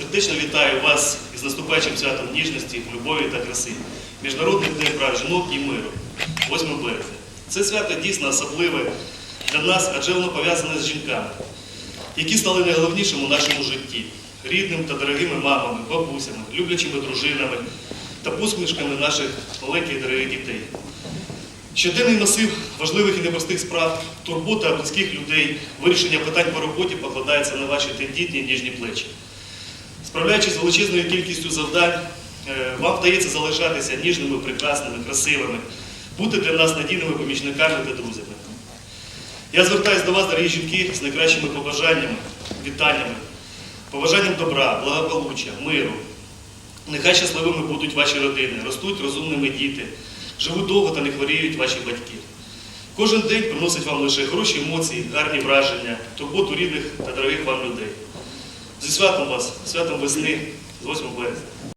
Сердечно вітаю вас із наступаючим святом ніжності, любові та краси, Міжнародний день прав жінок і миру, 8 березня. Це свято дійсно особливе для нас, адже воно пов'язане з жінками, які стали найголовнішим у нашому житті, рідним та дорогими мамами, бабусями, люблячими дружинами та посмішками наших маленьких і дорогих дітей. Щоденний масив важливих і непростих справ, турбота близьких людей, вирішення питань по роботі покладається на ваші тендітні ніжні плечі. Справляючись з величезною кількістю завдань, е, вам вдається залишатися ніжними, прекрасними, красивими, бути для нас надійними помічниками та друзями. Я звертаюся до вас, дорогі жінки, з найкращими побажаннями, вітаннями, побажанням добра, благополуччя, миру. Нехай щасливими будуть ваші родини, ростуть розумними діти, живуть довго та не хворіють ваші батьки. Кожен день приносить вам лише хороші емоції, гарні враження, турботу рідних та дорогих вам людей. Зі святом вас, святом весни, з 8 березня.